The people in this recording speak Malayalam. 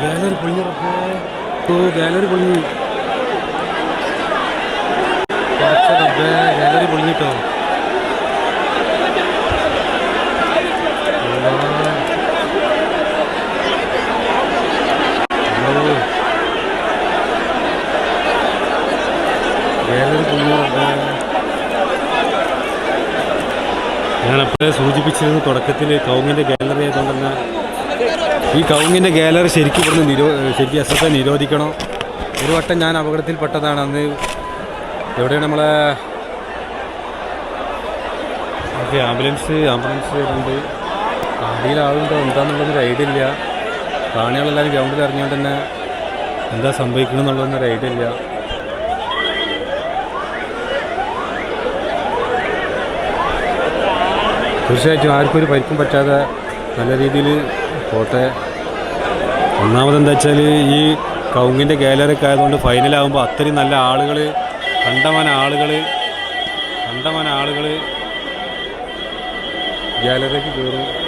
ഗാലറി പൊളിഞ്ഞു ഗാലറി പൊളിഞ്ഞിട്ടോ. ഗാലറി പൊളിഞ്ഞു ഞാൻ അപ്പോഴേ സൂചിപ്പിച്ചിരുന്നു തുടക്കത്തിൽ കൗങ്ങിന്റെ ഗാലറി ആയതുകൊണ്ട് തന്നെ ഈ കൗങ്ങിന്റെ ഗാലറി ശരിക്കും ഇവിടുന്ന് നിരോ ശരിക്കും എസ് എസ് എ നിരോധിക്കണം? ഒരു വട്ടം ഞാൻ അപകടത്തിൽപ്പെട്ടതാണ്. അന്ന് എവിടെയാണ് നമ്മളെ ഓക്കെ ആംബുലൻസ് ആംബുലൻസ് വരുന്നുണ്ട്. വണ്ടിയിൽ ആളുണ്ടോ? എന്താണെന്നുള്ളതൊരു ഐഡിയ ഇല്ല. കാണികളെല്ലാവരും ഗ്രൗണ്ടിൽ ഇറങ്ങിയോണ്ട് തന്നെ എന്താ സംഭവിക്കണം എന്നുള്ളതൊന്നും ഒരു ഐഡിയ ഇല്ല. തീർച്ചയായിട്ടും ആർക്കും ഒരു പരിക്കും പറ്റാതെ നല്ല രീതിയിൽ പോട്ടെ. ഒന്നാമതെന്താ വെച്ചാൽ ഈ കൗങ്ങിന്റെ ഗാലറിയൊക്കെ ആയതുകൊണ്ട് ഫൈനലാകുമ്പോൾ അത്രയും നല്ല ആളുകൾ കണ്ടമാന ആളുകൾ കണ്ടമാന ആളുകൾ ഗാലറിക്ക് കയറും